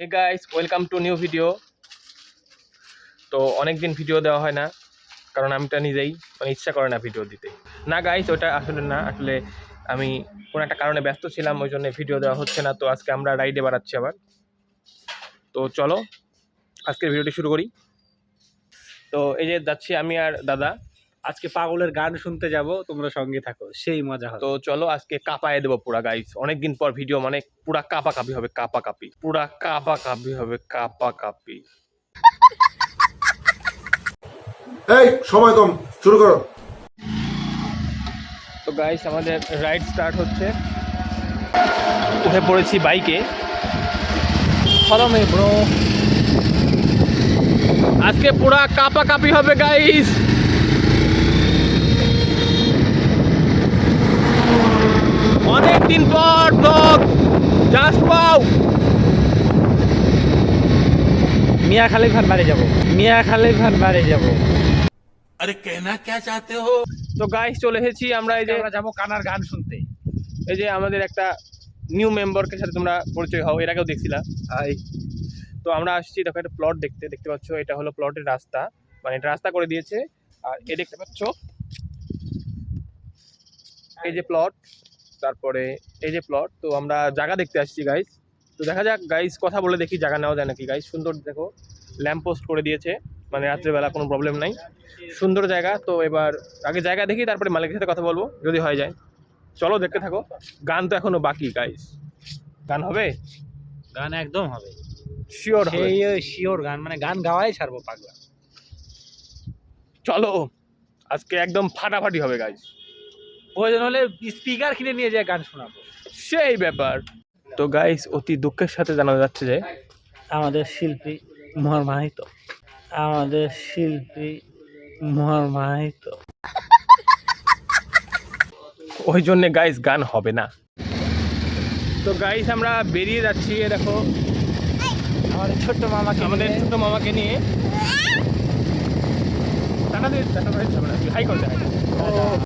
Hey guys welcome to new video তো অনেক দিন ভিডিও দেওয়া হয় না, কারণ আমিটা নিজেই মানে ইচ্ছা করে না ভিডিও দিতে। না গাইস ওটা আসলে না, আসলে আমি কোনো একটা কারণে ব্যস্ত ছিলাম, ওই জন্য ভিডিও দেওয়া হচ্ছে না, তো আজকে আমরা রাইডে বাড়াচ্ছি আবার। তো চলো, আজকের ভিডিওটি শুরু করি। তো এই যে যাচ্ছি আমি আর দাদা। আজকে পাগলের গান শুনতে যাব তোমরা সঙ্গে থাকো সেই মজা হবে। তো চলো আজকে কাঁপায় দেবো পুরা গাইস অনেকদিন পর ভিডিও মানে পুরা কাপা কাপি হবে কাপা কাপি পুরা কাপা কাপি হবে কাপা কাপি এই সময় কম শুরু করো। তো গাইস আমাদের রাইড স্টার্ট হচ্ছে। উঠে পড়েছি বাইকে ফলো মে ব্রো আজকে পুরা কাপা কাপি হবে গাইস দিন পর ব্লগ জাস্ট পাও। মিয়া খালি খান বাড়ি যাব। মিয়া খালি খান বাড়ি যাব। তো গাইস চলে এসেছি আমরা এই যে আমরা যাব কানার গান শুনতে। এই যে আমাদের একটা নিউ মেম্বারকে সাথে তোমরা পরিচয় হও এর আগেও দেখছিলা হাই তো আমরা আসছি দেখো একটা প্লট দেখতে দেখতে পাচ্ছ এটা হলো প্লটের রাস্তা। মানে এটা রাস্তা করে দিয়েছে। আর এ দেখতে পাচ্ছ। এই যে প্লট তারপরে এই যে প্লট তো আমরা জায়গা দেখতে আসছি গাইস তো দেখা যাক গাইস কথা বলে দেখি জায়গা নেওয়া যায় নাকি গাইস সুন্দর দেখো ল্যাম্প পোস্ট করে দিয়েছে মানে রাত্রেবেলা কোনো প্রবলেম নাই। সুন্দর জায়গা তো এবার আগে জায়গা দেখি তারপরে মালিকের সাথে কথা বলব যদি হয়ে যায়। চলো দেখতে থাকো। গান তো এখনও বাকি গাইস গান হবে? গান একদম হবে। শিওর হবে। সেই শিওর গান মানে গান গাওয়াই ছাড়বো পাগলা। চলো আজকে একদম ফাটাফাটি হবে গাইজ প্রয়োজন হলে স্পিকার কিনে নিয়ে যায় গান শোনাবো। সেই ব্যাপার। তো গাইস অতি দুঃখের সাথে জানা যাচ্ছে যে আমাদের শিল্পী মোহর মাহিত আমাদের শিল্পী মোহর মাহিত ওই জন্য গাইস গান হবে না। তো গাইস আমরা বেরিয়ে যাচ্ছি এ দেখো। আমাদের ছোট্ট মামাকে আমাদের নিয়ে। ছোট মামাকে নিয়ে। টাটা দিয়ে টাটা হাই করতে হাই